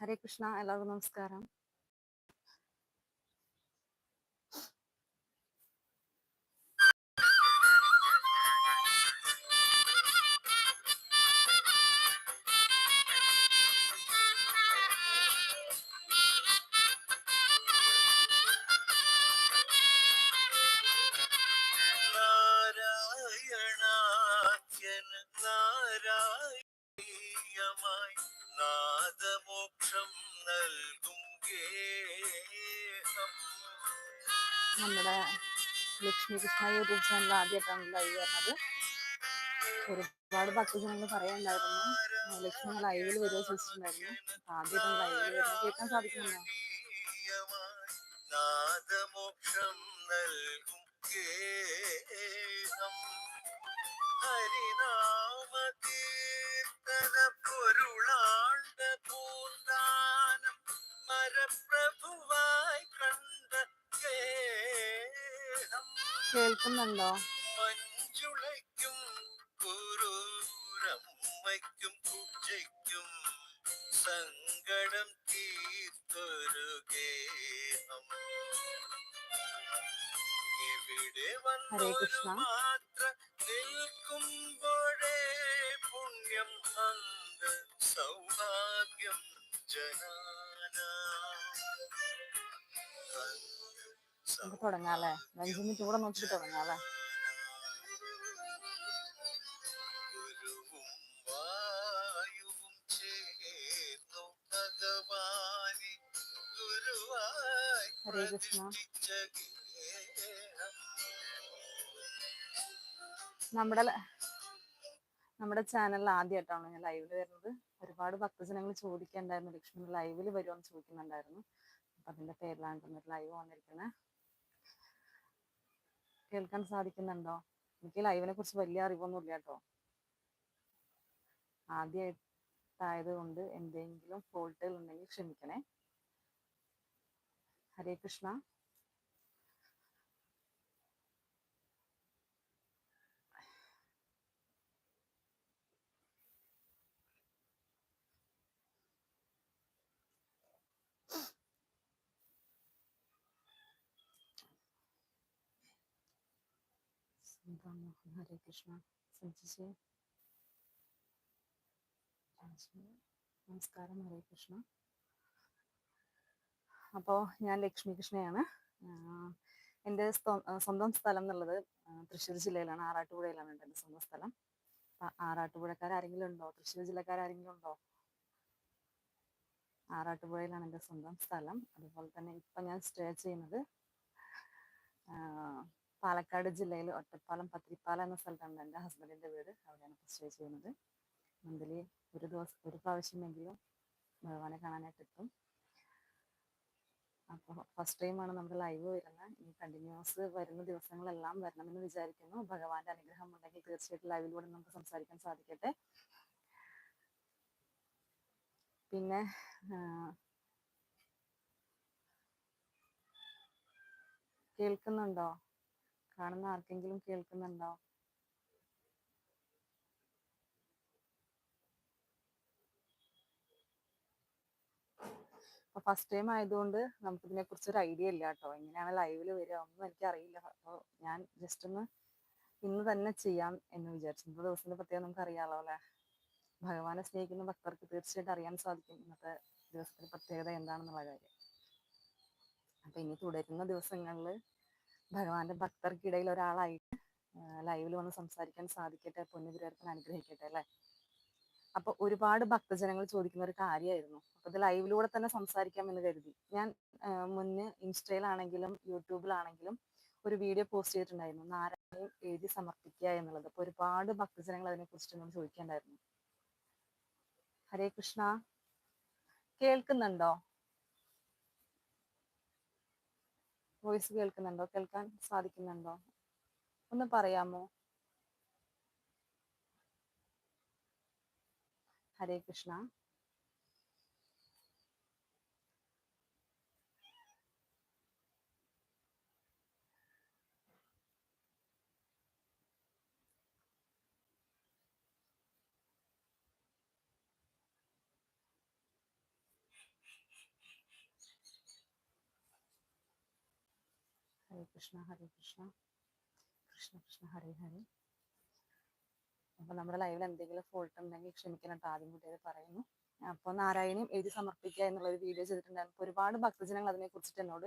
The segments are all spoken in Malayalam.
ഹരേ കൃഷ്ണ എല്ലാവർക്കും നമസ്കാരം. നമ്മുടെ ലക്ഷ്മി കൃഷ്ണ ആദ്യമായിട്ടാണ് ലൈവ് വരുന്നത്. ഒരുപാട് ഭക്തജനങ്ങൾ പറയാനുണ്ടായിരുന്നു. ലക്ഷ്മി ലൈവിൽ വരുമോ ചോദിച്ചിട്ടുണ്ടായിരുന്നു. ആദ്യമായിട്ടാണ് ലൈവിൽ വരുന്നത് കേൾക്കാൻ സാധിക്കുന്നുണ്ടോ? നാദമോക്ഷം പൂന്താനം. മരപ്രഭുവായി കണ്ട കേൾക്കുന്നുണ്ടോ? സങ്കടം തീർത്തൊരു ഗേഹം. ഹരേ വന്നൊരു തുടങ്ങാല്ലേ? അഞ്ചു മിനിറ്റ് കൂടെ നോക്കിട്ട് തുടങ്ങാല്ലേ? ഹരേ കൃഷ്ണ. നമ്മുടെ നമ്മുടെ ചാനലിൽ ആദ്യമായിട്ടാണ് ഞാൻ ലൈവിൽ വരുന്നത്. ഒരുപാട് ഭക്തജനങ്ങൾ ചോദിക്കണ്ടായിരുന്നു. ലക്ഷ്മി ലൈവിൽ വരുമെന്ന് ചോദിക്കുന്നുണ്ടായിരുന്നു. അപ്പൊ അതിന്റെ പേരിലാണ് ലൈവ് വന്നിരിക്കുന്നത് കേൾക്കാൻ സാധിക്കുന്നുണ്ടോ? എനിക്ക് ലൈവിനെ കുറിച്ച് വലിയ അറിവൊന്നും ഇല്ല കേട്ടോ. ആദ്യമായിട്ടായത് കൊണ്ട് എന്തെങ്കിലും ഫോൾട്ടുകൾ ഉണ്ടെങ്കിൽ ക്ഷമിക്കണേ. ഹരേ കൃഷ്ണ. സുധാമോഹൻ ഹരേ കൃഷ്ണ സഞ്ജിജി രാജു, നമസ്കാരം ഹരേ കൃഷ്ണ. അപ്പോൾ ഞാൻ ലക്ഷ്മി കൃഷ്ണയാണ്. എന്റെ സ്വന്തം സ്ഥലം എന്നുള്ളത് തൃശ്ശൂർ ജില്ലയിലാണ്. ആറാട്ടുപുഴയിലാണ് എന്റെ സ്വന്തം സ്ഥലം. ആരെങ്കിലും ഉണ്ടോ? തൃശ്ശൂർ ജില്ലക്കാരെങ്കിലും ഉണ്ടോ? ആറാട്ടുപുഴയിലാണ് എന്റെ സ്വന്തം സ്ഥലം. അതുപോലെ തന്നെ ഇപ്പം ഞാൻ സ്റ്റേ ചെയ്യുന്നത് പാലക്കാട് ജില്ലയിൽ ഒറ്റപ്പാലം പത്തിരിപ്പാലം എന്ന സ്ഥലത്താണ് എന്റെ ഹസ്ബൻഡിന്റെ വീട്. അവിടെയാണ് സ്റ്റേ ചെയ്യുന്നത്. മന്ത്ലി ഒരു ദിവസം ഒരു പ്രാവശ്യമെങ്കിലും ഭഗവാനെ കാണാനായിട്ട് എത്തും. അപ്പോൾ ഫസ്റ്റ് ടൈമാണ് നമ്മുടെ ലൈവ് വരുന്നത്. ഇനി കണ്ടിന്യൂസ് വരുന്ന ദിവസങ്ങളെല്ലാം വരണമെന്ന് വിചാരിക്കുന്നു. ഭഗവാന്റെ അനുഗ്രഹം ഉണ്ടെങ്കിൽ തീർച്ചയായിട്ടും ലൈവിലൂടെ നമുക്ക് സംസാരിക്കാൻ സാധിക്കട്ടെ. പിന്നെ കേൾക്കുന്നുണ്ടോ? കാണുന്ന ആർക്കെങ്കിലും കേൾക്കുന്നുണ്ടോ? അപ്പൊ ഫസ്റ്റ് ടൈം ആയതുകൊണ്ട് നമുക്ക് ഇതിനെ കുറിച്ച് ഒരു ഐഡിയ ഇല്ല കേട്ടോ. എങ്ങനെയാണ് ലൈവിൽ വരിക? ഒന്നും എനിക്ക് അറിയില്ല അപ്പോൾ ഞാൻ ജസ്റ്റ് ഒന്ന് ഇന്ന് തന്നെ ചെയ്യാം എന്ന് വിചാരിച്ചു. ഇന്നത്തെ ദിവസത്തിന്റെ പ്രത്യേകം നമുക്ക് അറിയാലോ അല്ലെ? ഭഗവാനെ സ്നേഹിക്കുന്ന ഭക്തർക്ക് തീർച്ചയായിട്ടും അറിയാൻ സാധിക്കും ഇന്നത്തെ ദിവസത്തിന്റെ പ്രത്യേകത എന്താണെന്നുള്ള കാര്യം. അപ്പൊ ഇനി തുടരുന്ന ദിവസങ്ങളിൽ ഭഗവാന്റെ ഭക്തർക്കിടയിൽ ഒരാളായിട്ട് ലൈവിൽ വന്ന് സംസാരിക്കാൻ സാധിക്കട്ടെ പൊന്നുഗുരുവരപ്പൻ അനുഗ്രഹിക്കട്ടെ അല്ലെ? അപ്പൊ ഒരുപാട് ഭക്തജനങ്ങൾ ചോദിക്കുന്ന ഒരു കാര്യമായിരുന്നു. അപ്പൊ ഇത് ലൈവിലൂടെ തന്നെ സംസാരിക്കാം എന്ന് കരുതി. ഞാൻ മുന്നേ ഇൻസ്റ്റയിലാണെങ്കിലും യൂട്യൂബിലാണെങ്കിലും ഒരു വീഡിയോ പോസ്റ്റ് ചെയ്തിട്ടുണ്ടായിരുന്നു. നാരായണയും എഴുതി സമർപ്പിക്കുക എന്നുള്ളത്. അപ്പൊ ഒരുപാട് ഭക്തജനങ്ങൾ അതിനെ കുറിച്ച് എന്നോട് ചോദിക്കേണ്ടായിരുന്നു. ഹരേ കൃഷ്ണ. കേൾക്കുന്നുണ്ടോ? വോയിസ് കേൾക്കുന്നുണ്ടോ? കേൾക്കാൻ സാധിക്കുന്നുണ്ടോ? ഒന്ന് പറയാമോ? ഹരേ കൃഷ്ണ. ഹരേ കൃഷ്ണ ഹരേ കൃഷ്ണ കൃഷ്ണ കൃഷ്ണ ഹരേ ഹരേ അപ്പൊ നമ്മുടെ ലൈവിൽ എന്തെങ്കിലും ഫോൾട്ട് ഉണ്ടെങ്കിൽ ക്ഷമിക്കണം കേട്ടോ ആദ്യം കൂട്ടി അത് പറയുന്നു. അപ്പോൾ നാരായണിയും എഴുതി സമർപ്പിക്കുക എന്നുള്ള ഒരു വീഡിയോ ചെയ്തിട്ടുണ്ടായിരുന്നു അപ്പോൾ ഒരുപാട് ഭക്തജനങ്ങൾ അതിനെ കുറിച്ചിട്ട് എന്നോട്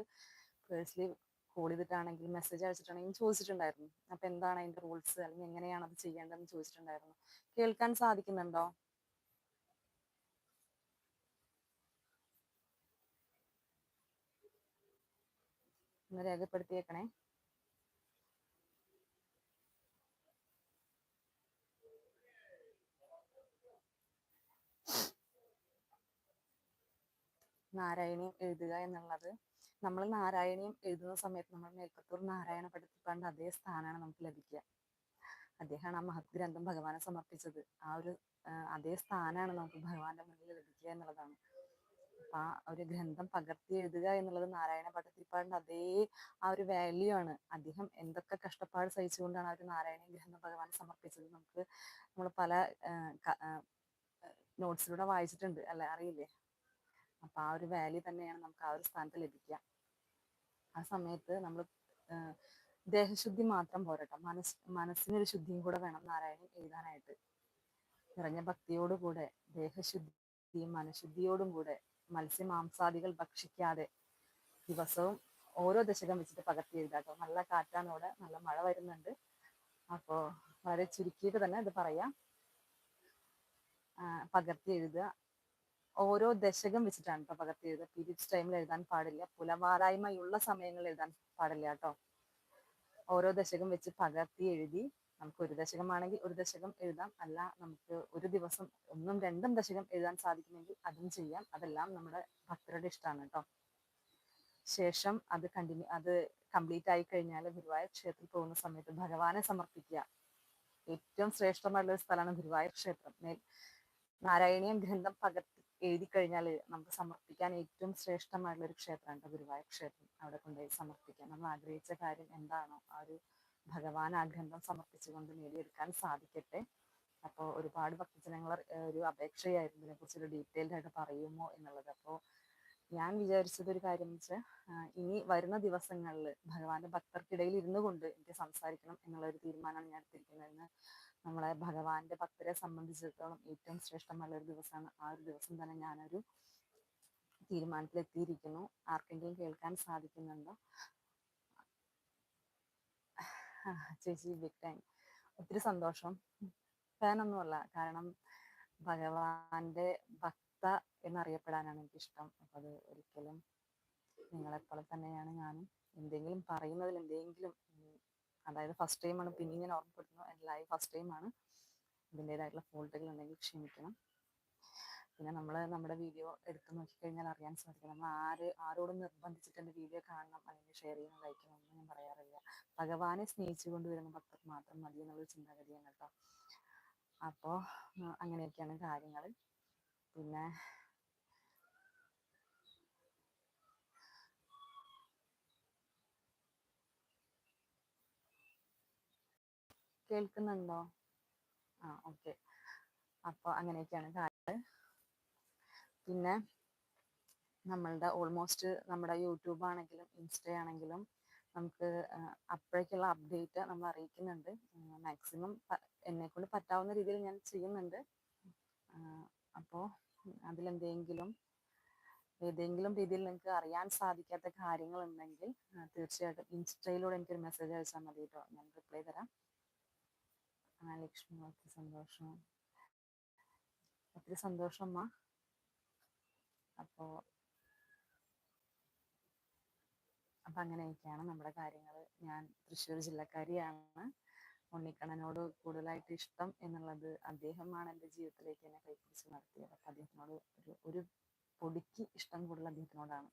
പേഴ്സണലി കോൾ ചെയ്തിട്ടാണെങ്കിലും മെസ്സേജ് അയച്ചിട്ടാണെങ്കിലും ചോദിച്ചിട്ടുണ്ടായിരുന്നു. അപ്പൊ എന്താണ് അതിന്റെ റൂൾസ് അല്ലെങ്കിൽ എങ്ങനെയാണ് അത് ചെയ്യേണ്ടതെന്ന് ചോദിച്ചിട്ടുണ്ടായിരുന്നു. കേൾക്കാൻ സാധിക്കുന്നുണ്ടോ? ഒന്ന് രേഖപ്പെടുത്തിയേക്കണേ. നാരായണീയം എഴുതുക എന്നുള്ളത്. നമ്മൾ നാരായണീയം എഴുതുന്ന സമയത്ത് നമ്മൾ മേൽപ്പത്തൂർ നാരായണ പഠിപ്പിക്കാണ്ട് അതേ സ്ഥാനമാണ് നമുക്ക് ലഭിക്കുക. അദ്ദേഹമാണ് ആ മഹത് ഗ്രന്ഥം ഭഗവാനെ സമർപ്പിച്ചത്. ആ ഒരു അതേ സ്ഥാനമാണ് നമുക്ക് ഭഗവാന്റെ മുന്നിൽ ലഭിക്കുക എന്നുള്ളതാണ്. ആ ഒരു ഗ്രന്ഥം പകർത്തി എഴുതുക എന്നുള്ളത് നാരായണ ഭട്ടത്തിരിപ്പാടിന്റെ അതേ ആ ഒരു വാല്യൂ ആണ്. അദ്ദേഹം എന്തൊക്കെ കഷ്ടപ്പാട് സഹിച്ചുകൊണ്ടാണ് ആ ഒരു നാരായണ ഗ്രന്ഥം ഭഗവാൻ സമർപ്പിച്ചത് നമുക്ക് നമ്മൾ പല നോട്ട്സിലൂടെ വായിച്ചിട്ടുണ്ട് അല്ലെ? അറിയില്ലേ? അപ്പൊ ആ ഒരു വാല്യൂ തന്നെയാണ് നമുക്ക് ആ ഒരു സ്ഥാനത്ത് ലഭിക്കുക. ആ സമയത്ത് നമ്മൾ ദേഹശുദ്ധി മാത്രം പോരട്ടെ. മനസ് മനസ്സിനൊരു ശുദ്ധിയും കൂടെ വേണം നാരായണൻ എഴുതാനായിട്ട്. നിറഞ്ഞ ഭക്തിയോടുകൂടെ ദേഹശുദ്ധിയും മനഃശുദ്ധിയോടും കൂടെ മത്സ്യമാംസാദികൾ ഭക്ഷിക്കാതെ ദിവസവും ഓരോ ദശകം വെച്ചിട്ട് പകർത്തി എഴുതാട്ടോ നല്ല കാറ്റാണ് ഇവിടെ നല്ല മഴ വരുന്നുണ്ട്. അപ്പോ വളരെ ചുരുക്കിയിട്ട് തന്നെ ഇത് പറയാം. പകർത്തി എഴുതുക ഓരോ ദശകം വെച്ചിട്ടാണ് കേട്ടോ പകർത്തി എഴുതുക പീരീഡ്സ് ടൈമിൽ എഴുതാൻ പാടില്ല. പുലവാരായ്മയുള്ള സമയങ്ങളിൽ എഴുതാൻ പാടില്ല കേട്ടോ. ഓരോ ദശകം വെച്ച് പകർത്തി എഴുതി നമുക്ക് ഒരു ദശകമാണെങ്കിൽ ഒരു ദശകം എഴുതാം. അല്ല നമുക്ക് ഒരു ദിവസം ഒന്നും രണ്ടും ദശകം എഴുതാൻ സാധിക്കുമെങ്കിൽ അതും ചെയ്യാം. അതെല്ലാം നമ്മുടെ ഭക്തരുടെ ഇഷ്ടമാണ് കേട്ടോ. ശേഷം അത് കണ്ടിന്യൂ അത് കംപ്ലീറ്റ് ആയി കഴിഞ്ഞാൽ ഗുരുവായൂർ ക്ഷേത്രത്തിൽ പോകുന്ന സമയത്ത് ഭഗവാനെ സമർപ്പിക്കുക. ഏറ്റവും ശ്രേഷ്ഠമായിട്ടുള്ള ഒരു സ്ഥലമാണ് ഗുരുവായൂർ ക്ഷേത്രം. മേൽ നാരായണീയം ഗ്രന്ഥം പകർത്തി എഴുതി കഴിഞ്ഞാൽ നമുക്ക് സമർപ്പിക്കാൻ ഏറ്റവും ശ്രേഷ്ഠമായിട്ടുള്ള ഒരു ക്ഷേത്രമാണ് ഗുരുവായൂർ ക്ഷേത്രം. അവിടെ കൊണ്ടുപോയി സമർപ്പിക്കാൻ. നമ്മൾ ആഗ്രഹിച്ച കാര്യം എന്താണോ ആ ഒരു ഭഗവാൻ ആ ഗ്രന്ഥം സമർപ്പിച്ചുകൊണ്ട് നേടിയെടുക്കാൻ സാധിക്കട്ടെ. അപ്പോൾ ഒരുപാട് ഭക്തജനങ്ങൾ ഒരു അപേക്ഷയായിരുന്നു. ഇതിനെക്കുറിച്ച് ഒരു ഡീറ്റെയിൽഡ് ആയിട്ട് പറയുമോ എന്നുള്ളത്. അപ്പോൾ ഞാൻ വിചാരിച്ചത് ഒരു കാര്യം വെച്ചാൽ ഇനി വരുന്ന ദിവസങ്ങളിൽ ഭഗവാന്റെ ഭക്തർക്കിടയിൽ ഇരുന്നു കൊണ്ട് എനിക്ക് സംസാരിക്കണം എന്നുള്ള ഒരു തീരുമാനമാണ് ഞാൻ എടുത്തിരിക്കുന്നത്. ഇന്ന് നമ്മളെ ഭഗവാന്റെ ഭക്തരെ സംബന്ധിച്ചിടത്തോളം ഏറ്റവും ശ്രേഷ്ഠമായ ഒരു ദിവസമാണ്. ആ ഒരു ദിവസം തന്നെ ഞാനൊരു തീരുമാനത്തിൽ എത്തിയിരിക്കുന്നു ആർക്കെങ്കിലും കേൾക്കാൻ സാധിക്കുന്നുണ്ടോ? ചേച്ചി ബിഗ് ടൈം ഒത്തിരി സന്തോഷം. ഫാനൊന്നുമല്ല കാരണം ഭഗവാന്റെ ഭക്ത എന്നറിയപ്പെടാനാണ് എനിക്കിഷ്ടം. അപ്പൊ അത് ഒരിക്കലും നിങ്ങളെപ്പോലെ തന്നെയാണ് ഞാനും. എന്തെങ്കിലും പറയുന്നതിൽ എന്തെങ്കിലും അതായത് ഫസ്റ്റ് ടൈമാണ് പിന്നെ ഞാൻ ഓർമ്മപ്പെടുത്തുന്നു എന്റെ ലൈവ് ഫസ്റ്റ് ടൈമാണ് ഇതിന്റെതായിട്ടുള്ള ഫോൾട്ടുകൾ ഉണ്ടെങ്കിൽ ക്ഷമിക്കണം. പിന്നെ നമ്മൾ നമ്മുടെ വീഡിയോ എടുത്തു നോക്കിക്കഴിഞ്ഞാൽ അറിയാൻ സാധിക്കും നമ്മൾ ആര് ആരോടും നിർബന്ധിച്ചിട്ട് എന്റെ വീഡിയോ കാണണം അല്ലെങ്കിൽ ഷെയർ ചെയ്യണം ചെയ്യണം ഒന്നും ഞാൻ പറയാറില്ല. ഭഗവാനെ സ്നേഹിച്ചു കൊണ്ടുവരുന്ന ഭക്തർക്ക് മാത്രം മതി എന്നുള്ളൊരു ചിന്താഗതിയാണ് കേട്ടോ. അപ്പോൾ അങ്ങനെയൊക്കെയാണ് കാര്യങ്ങൾ പിന്നെ കേൾക്കുന്നുണ്ടോ? ആ ഓക്കെ അപ്പോൾ അങ്ങനെയൊക്കെയാണ് കാര്യങ്ങൾ പിന്നെ നമ്മളുടെ ഓൾമോസ്റ്റ് നമ്മുടെ യൂട്യൂബ് ആണെങ്കിലും ഇൻസ്റ്റ ആണെങ്കിലും നമുക്ക് അപ്പോഴേക്കുള്ള അപ്ഡേറ്റ് നമ്മൾ അറിയിക്കുന്നുണ്ട്. മാക്സിമം എന്നെ കൊണ്ട് പറ്റാവുന്ന രീതിയിൽ ഞാൻ ചെയ്യുന്നുണ്ട്. അപ്പോൾ അതിലെന്തെങ്കിലും ഏതെങ്കിലും രീതിയിൽ നിങ്ങൾക്ക് അറിയാൻ സാധിക്കാത്ത കാര്യങ്ങൾ ഉണ്ടെങ്കിൽ തീർച്ചയായിട്ടും ഇൻസ്റ്റയിലൂടെ എനിക്കൊരു മെസ്സേജ് അയച്ചാൽ മതി കേട്ടോ ഞാൻ റിപ്ലൈ തരാം. ലക്ഷ്മി ഓക്കെ സന്തോഷം. ഒത്തിരി സന്തോഷം അമ്മ. അപ്പോൾ അപ്പം അങ്ങനെയൊക്കെയാണ് നമ്മുടെ കാര്യങ്ങൾ ഞാൻ തൃശ്ശൂർ ജില്ലക്കാരിയാണ്. ഉണ്ണിക്കണ്ണനോട് കൂടുതലായിട്ട് ഇഷ്ടം എന്നുള്ളത് അദ്ദേഹമാണ് എന്റെ ജീവിതത്തിലേക്ക് എന്നെ കൈപ്പിടിച്ച് നടത്തിയത്. അപ്പം അദ്ദേഹത്തിനോട് ഒരു ഒരു പൊടിക്ക് ഇഷ്ടം കൂടുതൽ അദ്ദേഹത്തിനോടാണ്.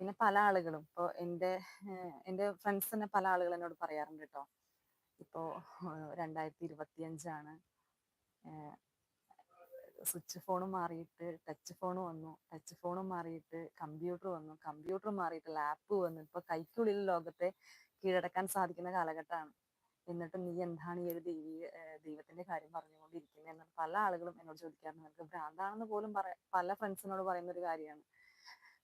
പിന്നെ പല ആളുകളും. ഇപ്പോൾ എന്റെ എന്റെ ഫ്രണ്ട്സ് തന്നെ പല ആളുകൾ എന്നോട് പറയാറുണ്ട് കേട്ടോ. ഇപ്പോൾ രണ്ടായിരത്തി ഇരുപത്തി അഞ്ചാണ് സ്വിച്ച് ഫോൺ മാറിയിട്ട് ടച്ച് ഫോൺ വന്നു. ടച്ച് ഫോൺ മാറിയിട്ട് കമ്പ്യൂട്ടർ വന്നു. കമ്പ്യൂട്ടർ മാറിയിട്ട് ലാപ്പ് വന്നു. ഇപ്പൊ കൈക്കുള്ളിൽ ലോകത്തെ കീഴടക്കാൻ സാധിക്കുന്ന കാലഘട്ടമാണ്. എന്നിട്ട് നീ എന്താണ് ഈ ഒരു ദൈവീ ദൈവത്തിന്റെ കാര്യം പറഞ്ഞുകൊണ്ടിരിക്കുന്നത് എന്ന് പല ആളുകളും എന്നോട് ചോദിക്കാറുണ്ട്. നിനക്ക് ഭ്രാന്താണെന്ന് പോലും പറ പല ഫ്രണ്ട്സിനോട് പറയുന്ന ഒരു കാര്യമാണ്.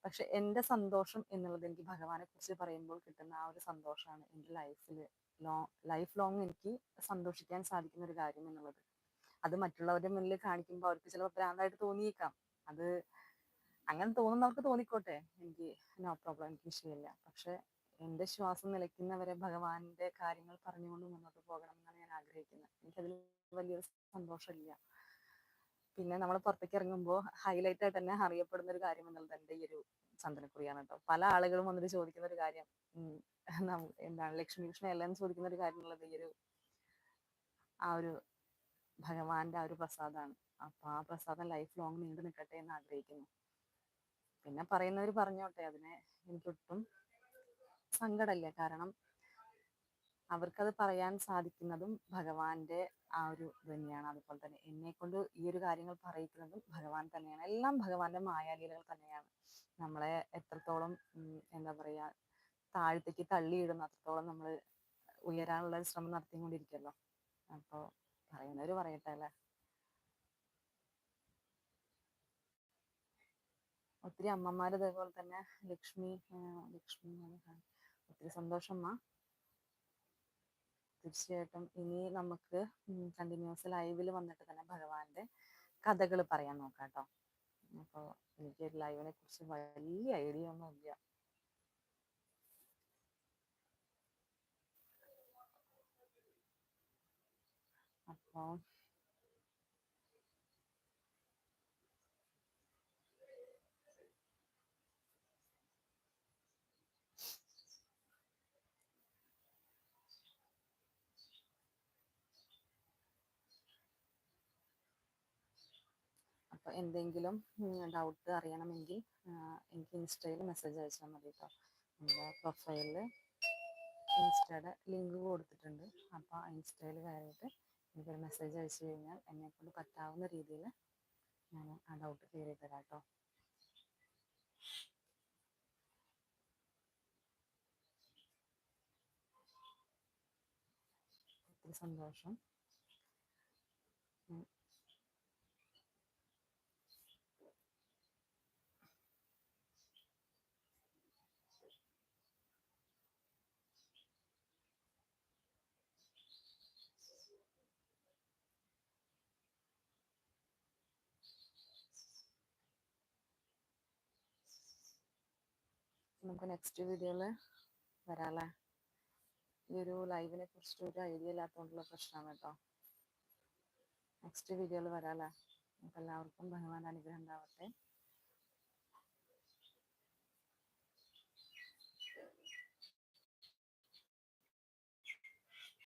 പക്ഷെ എന്റെ സന്തോഷം എന്നുള്ളത് എനിക്ക് ഭഗവാനെ കുറിച്ച് പറയുമ്പോൾ കിട്ടുന്ന ആ ഒരു സന്തോഷമാണ് എന്റെ ലൈഫിൽ ലോ ലൈഫ് ലോങ് എനിക്ക് സന്തോഷിക്കാൻ സാധിക്കുന്ന ഒരു കാര്യം എന്നുള്ളത്. അത് മറ്റുള്ളവരുടെ മുന്നിൽ കാണിക്കുമ്പോൾ അവർക്ക് ചിലപ്പോൾ ഭ്രാന്തായിട്ട് തോന്നിയേക്കാം. അത് അങ്ങനെ തോന്നുന്നവർക്ക് തോന്നിക്കോട്ടെ. എനിക്ക് നോ പ്രോബ്ലം എനിക്ക് വിഷയമില്ല. പക്ഷെ എന്റെ ശ്വാസം നിലയ്ക്കുന്നവരെ ഭഗവാന്റെ കാര്യങ്ങൾ പറഞ്ഞുകൊണ്ട് മുന്നോട്ട് പോകണം എന്നാണ് ഞാൻ ആഗ്രഹിക്കുന്നത്. എനിക്കതിൽ വലിയൊരു സന്തോഷമില്ല. പിന്നെ നമ്മൾ പുറത്തേക്ക് ഇറങ്ങുമ്പോൾ ഹൈലൈറ്റ് ആയിട്ട് തന്നെ അറിയപ്പെടുന്ന ഒരു കാര്യം എന്നുള്ളത് എന്റെ ഈ ഒരു ചന്ദനക്കുറിയാണ് കേട്ടോ. പല ആളുകളും വന്നിട്ട് ചോദിക്കുന്ന ഒരു കാര്യം എന്താണ് ലക്ഷ്മി കൃഷ്ണ എല്ലാം ചോദിക്കുന്ന ഒരു കാര്യം എന്നുള്ളത് ഈ ഒരു ആ ഒരു ഭഗവാന്റെ ആ ഒരു പ്രസാദമാണ് അപ്പൊ ആ പ്രസാദം ലൈഫ് ലോങ് നീണ്ടു നിൽക്കട്ടെ എന്ന് ആഗ്രഹിക്കുന്നു. പിന്നെ പറയുന്നവർ പറഞ്ഞോട്ടെ അതിനെ എനിക്കൊട്ടും സങ്കടമില്ല. കാരണം അവർക്കത് പറയാൻ സാധിക്കുന്നതും ഭഗവാന്റെ ആ ഒരു തന്നെയാണ്. അതുപോലെ തന്നെ എന്നെ കൊണ്ട് ഈ ഒരു കാര്യങ്ങൾ പറയിക്കുന്നതും ഭഗവാൻ തന്നെയാണ്. എല്ലാം ഭഗവാന്റെ മായാലീലകൾ തന്നെയാണ്. നമ്മളെ എത്രത്തോളം എന്താ പറയാ താഴത്തേക്ക് തള്ളിയിടുന്ന അത്രത്തോളം നമ്മൾ ഉയരാനുള്ള ശ്രമം നടത്തിക്കൊണ്ടിരിക്കല്ലോ അപ്പോ പറയുന്നവര് പറയട്ടെ അല്ലേ? ഒത്തിരി അമ്മമാര് ഇതേപോലെ തന്നെ ലക്ഷ്മി ലക്ഷ്മി ഒത്തിരി സന്തോഷം അമ്മ. തീർച്ചയായിട്ടും ഇനി നമുക്ക് കണ്ടിന്യൂസ് ലൈവിൽ വന്നിട്ട് തന്നെ ഭഗവാന്റെ കഥകൾ പറയാൻ നോക്കാം കേട്ടോ. അപ്പോൾ എനിക്ക് ലൈവിനെ കുറിച്ച് വലിയ ഐഡിയ ഒന്നും ഇല്ല അപ്പോൾ എന്തെങ്കിലും ഡൗട്ട് അറിയണമെങ്കിൽ എനിക്ക് ഇൻസ്റ്റയിൽ മെസ്സേജ് അയച്ചാൽ മതി കേട്ടോ നമ്മുടെ പ്രൊഫൈലിൽ ഇൻസ്റ്റയുടെ ലിങ്ക് കൊടുത്തിട്ടുണ്ട്. അപ്പോൾ ഇൻസ്റ്റയിൽ കയറിയിട്ട് എനിക്കൊരു മെസ്സേജ് അയച്ചു കഴിഞ്ഞാൽ എന്നെ കൊണ്ട് പറ്റാവുന്ന രീതിയിൽ ഞാൻ ആ ഡൗട്ട് ക്ലിയർ ചെയ്ത് തരാം കേട്ടോ സന്തോഷം. നമുക്ക് നെക്സ്റ്റ് വീഡിയോയിൽ വരാല്ലേ? ഈ ഒരു ലൈവിനെ കുറിച്ചിട്ട് ഒരു ഐഡിയ ഇല്ലാത്തതുകൊണ്ടുള്ള പ്രശ്നമാണ് കേട്ടോ. നെക്സ്റ്റ് വീഡിയോയിൽ വരാല്ലേ? നമുക്ക് എല്ലാവർക്കും ഭഗവാൻ അനുഗ്രഹം ഉണ്ടാവട്ടെ.